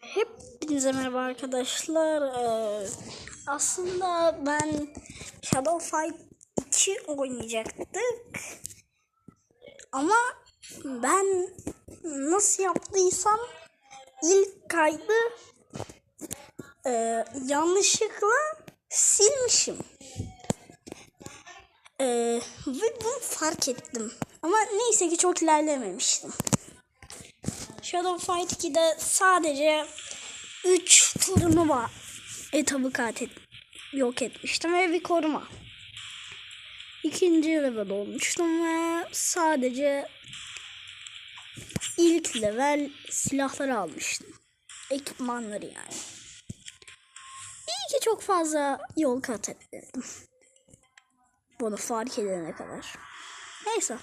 Hepinize merhaba arkadaşlar. Ee, aslında ben Shadow Fight 2 oynayacaktık. Ama ben nasıl yaptıysam ilk kaydı e, yanlışlıkla silmişim. Ee, ve bunu fark ettim. Ama neyse ki çok ilerlememiştim. Shadow Fight 2'de sadece 3 turnuva etabı kat et, yok etmiştim ve bir koruma. İkinci level olmuştum ve sadece ilk level silahları almıştım. Ekipmanları yani. İyi ki çok fazla yol kat etmedim. Bunu fark edene kadar. Neyse.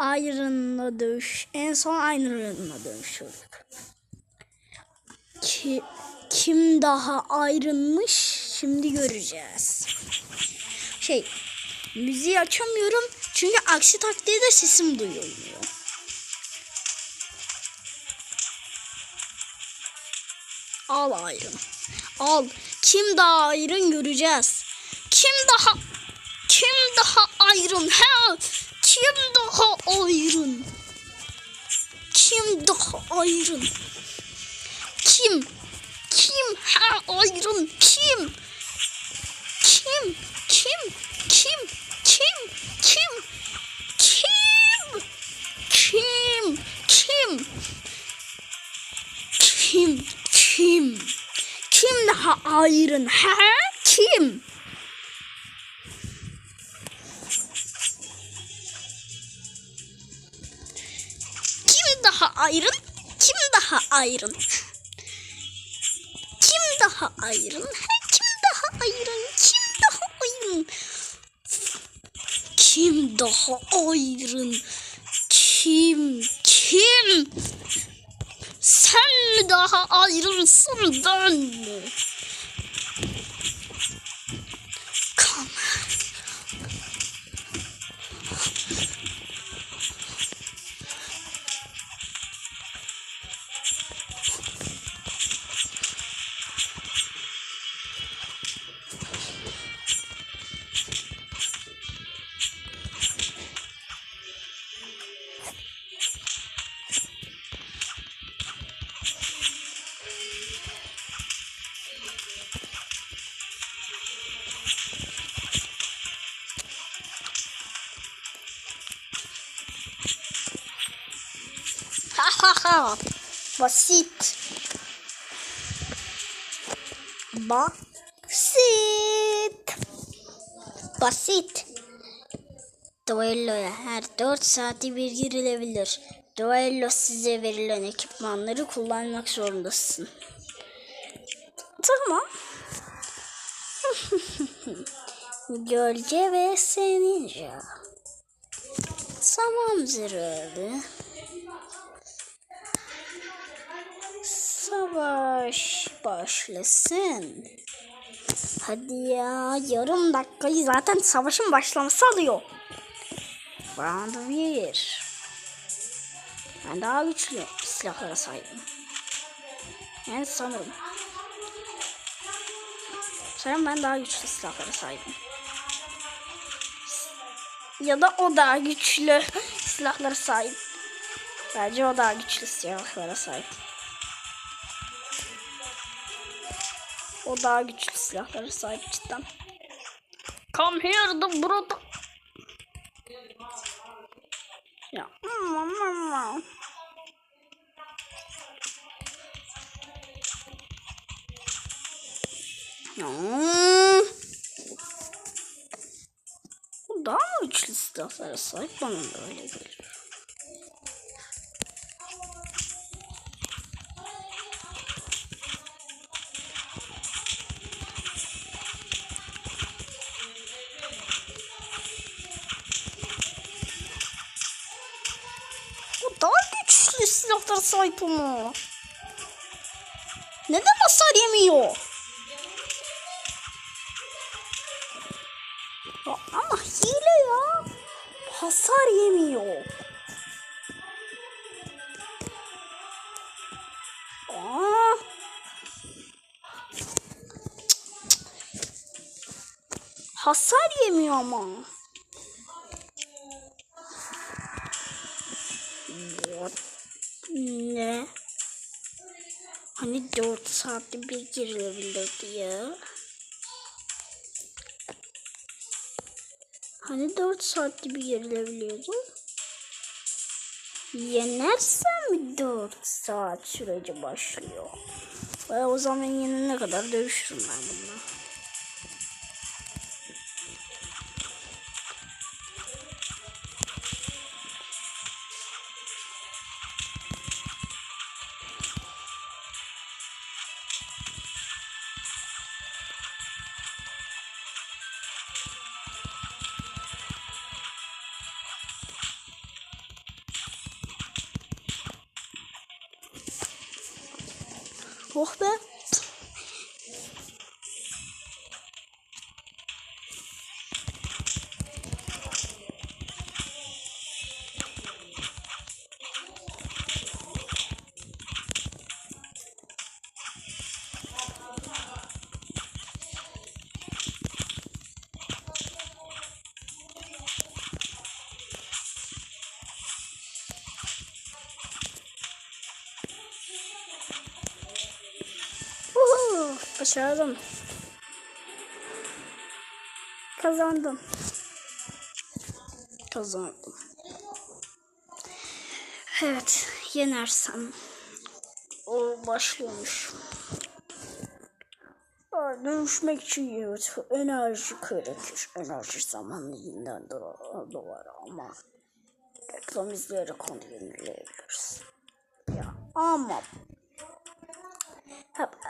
Iron'la dövüş. En son Iron'la dövüşüyorduk. Ki, kim daha ayrılmış şimdi göreceğiz. Şey müziği açamıyorum çünkü aksi takdirde sesim duyulmuyor. Al ayrın. Al. Kim daha ayrın göreceğiz. Kim daha kim daha ayrın? Ha? Kim daha ayrın? Kim daha ayrın? Kim? Kim ha ayrın? Kim? Kim? Kim? Kim? Kim? Kim? Kim? Kim? Kim? Kim? Kim? Kim daha ayrın? Ha? Kim? Ayrın? Kim daha ayrın? Kim daha? Ha, Kim daha ayrın? Kim daha ayrın? Kim daha ayrın? Kim? Kim? Sen mi daha ayrılsın ben mi? Ha ha ha. Basit. Basit. Basit. Duello'ya her 4 saati bir girilebilir. Duello size verilen ekipmanları kullanmak zorundasın. Tamam. Gölge ve senince. Tamamdır abi. Savaş başlasın. Hadi ya yarım dakikayı zaten savaşın başlaması alıyor. Round 1. Ben daha güçlü silahlara sahibim. Yani sanırım. Sanırım ben daha güçlü silahlara sahibim. Ya da o daha güçlü silahlara sahip. Bence o daha güçlü silahlara sahip. O daha güçlü silahlara sahip cidden. Come here the brother. Ya. Ya. O daha mı güçlü silahlara sahip bana da öyle geliyor. Silahlara sahip ama. Neden hasar yemiyor? Ya ama hile ya. Hasar yemiyor. Aa! Hasar yemiyor ama. Ne? Hani 4 saatte bir girilebilirdi ya. Hani 4 saatte bir girilebiliyordu. Yenersem 4 saat süreci başlıyor. Ve o zaman yenene kadar dövüşürüm ben bununla. volgende. Başardım. Kazandım. Kazandım. Evet, yenersem o başlıyormuş. Aa, Dövüşmek için evet, enerji gerekir. Enerji zamanla yeniden doğar, ama reklam izleyerek onu yenileyebiliriz. Ya ama Hop.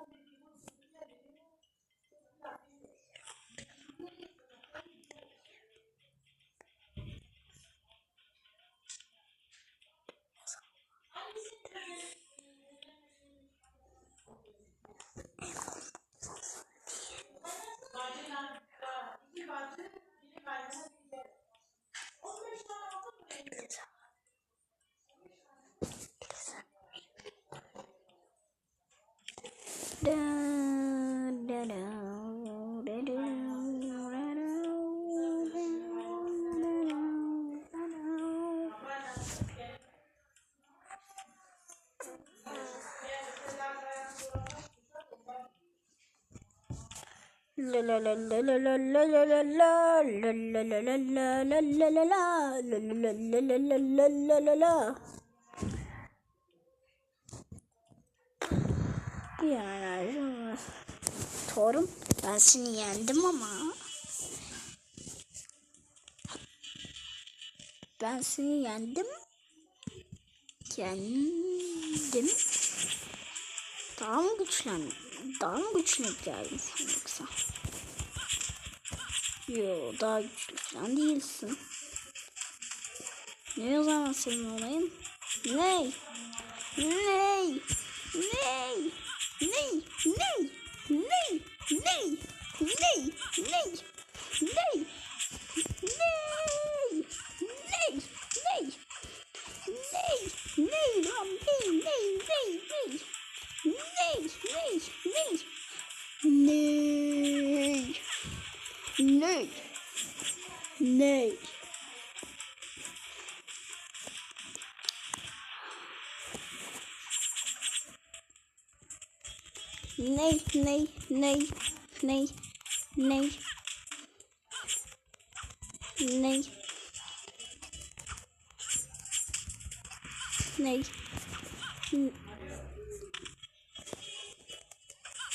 Yeah. Torum ben seni yendim ama. Ben seni yendim. Yendim. Daha mı güçlendim daha mı güçlü geldin sen yoksa? Yo daha güçlü falan değilsin. Ne zaman senin olayın? Ne ne ne Ney? Ney? Ney? Ney? Me, me.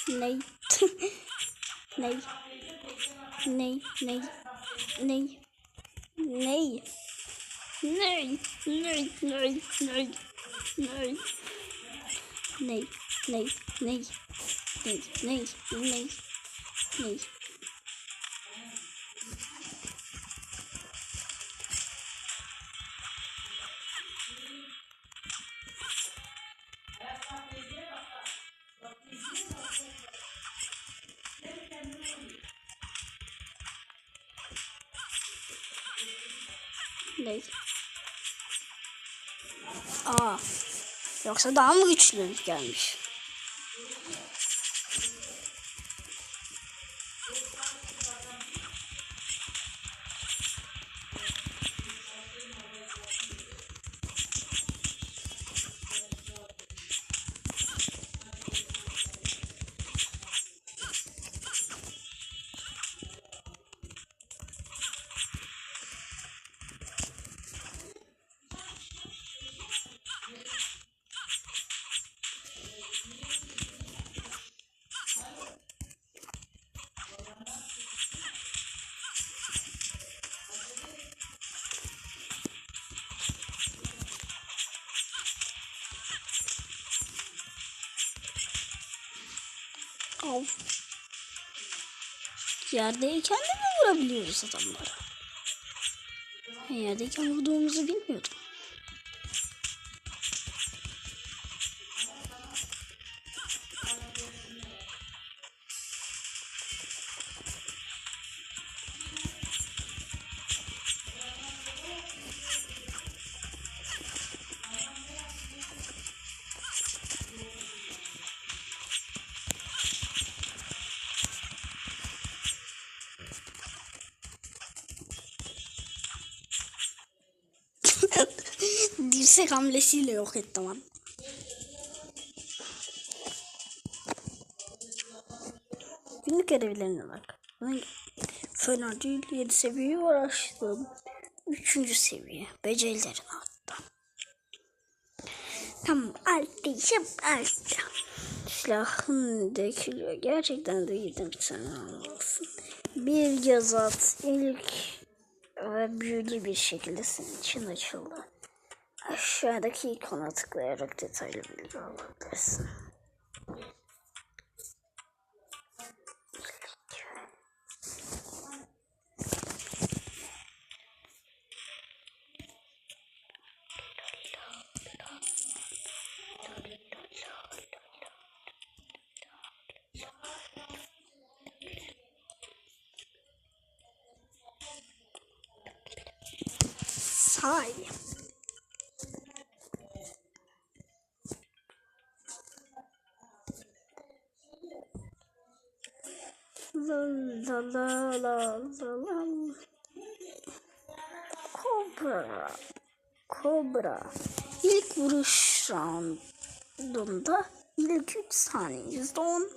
Ney, ney, ney, ney, ney, ney, Ney, ney, ney, ney, ney. Ney, ney, ney, ney, ney, ney, ney. Ney? Aa. Yoksa daha mı güçlü gelmiş? Yerdeyken de mi vurabiliyoruz adamlara? Yerdeyken vurduğumuzu bilmiyordum. Dirsek hamlesiyle yok etti lan. Günlük görevlerine bak. Bunun fena değil. 7 seviye var açtım. 3. seviye. Becerilerini attım. Tamam alt değişim alt. Silahın dökülüyor. Gerçekten de yedim sen almalısın. Bir göz at. İlk ve büyülü bir şekilde senin için açıldı. Aşağıdaki ikona tıklayarak detaylı bilgi alabilirsin. Say. Kobra. İlk vuruş roundunda ilk 3 saniye %10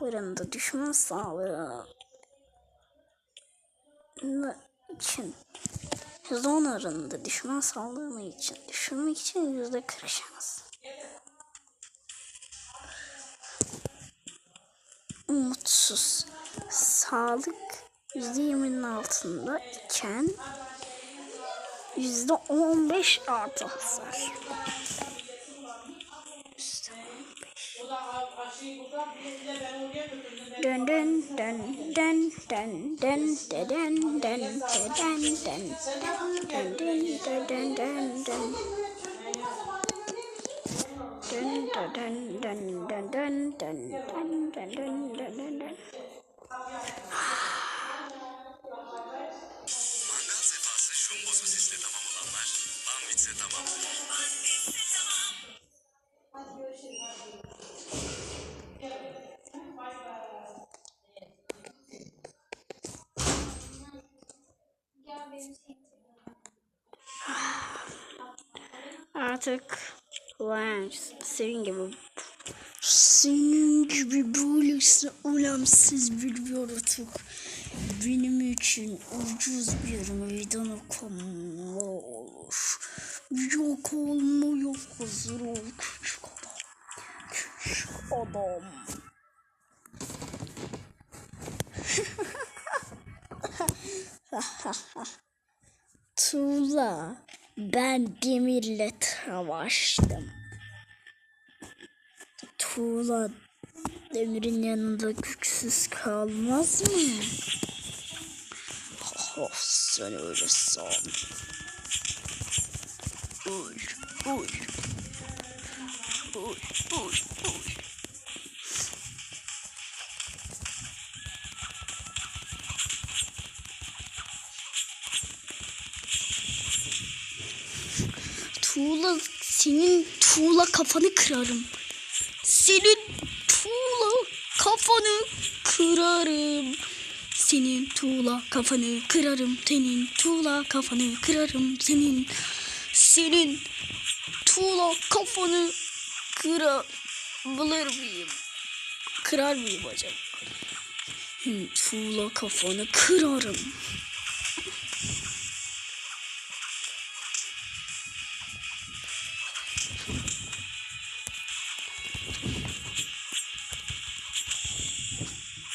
oranında düşman sağlığı için %10 oranında düşman sağlığını için düşürmek için %40 şans. Umutsuz. Sağlık %20'nin altında iken %15 artı hasar. Dön dön dön dön dön dön dön dön dön dön dön dön dön dön dön dön dön Dun dun dun dun dun dun dun dun dun jumbo sosisle tamam olanlar, banvitse tamamdır. Artık Lance senin gibi senin gibi böylesi önemsiz bir yaratık benim için ucuz bir meydan okuma olur. Yok olmaya hazır ol küçük adam. Küçük adam. Tuğla Ben demirle savaştım. Tuğla demirin yanında güçsüz kalmaz mı? Oh, sen öyle san. Uy, uy. Uy, uy, uy. Tuğla senin tuğla kafanı kırarım. Senin tuğla kafanı kırarım. Senin tuğla kafanı kırarım. Senin tuğla kafanı kırarım. Senin senin tuğla kafanı kırabilir miyim? Kırar mıyım acaba? Hı, tuğla kafanı kırarım.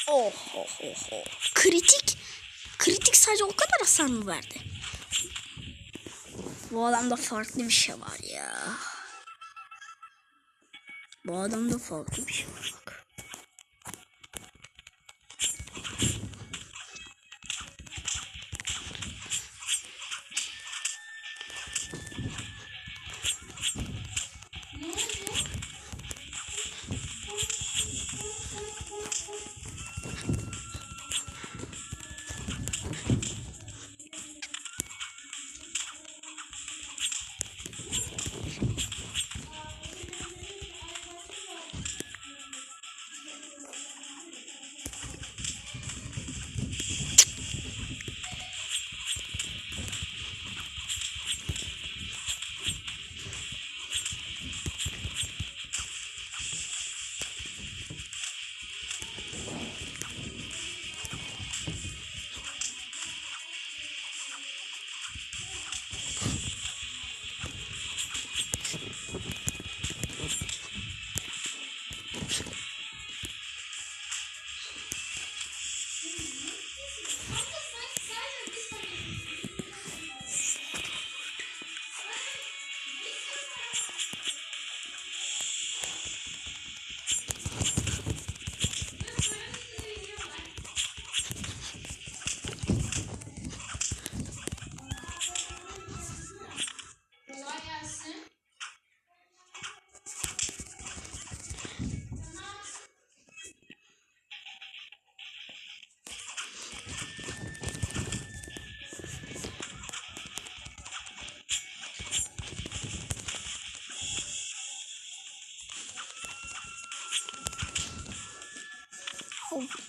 Oh, oh, oh, oh. Kritik. Kritik sadece o kadar hasar mı verdi? Bu adamda farklı bir şey var ya. Bu adamda farklı bir şey var Oh,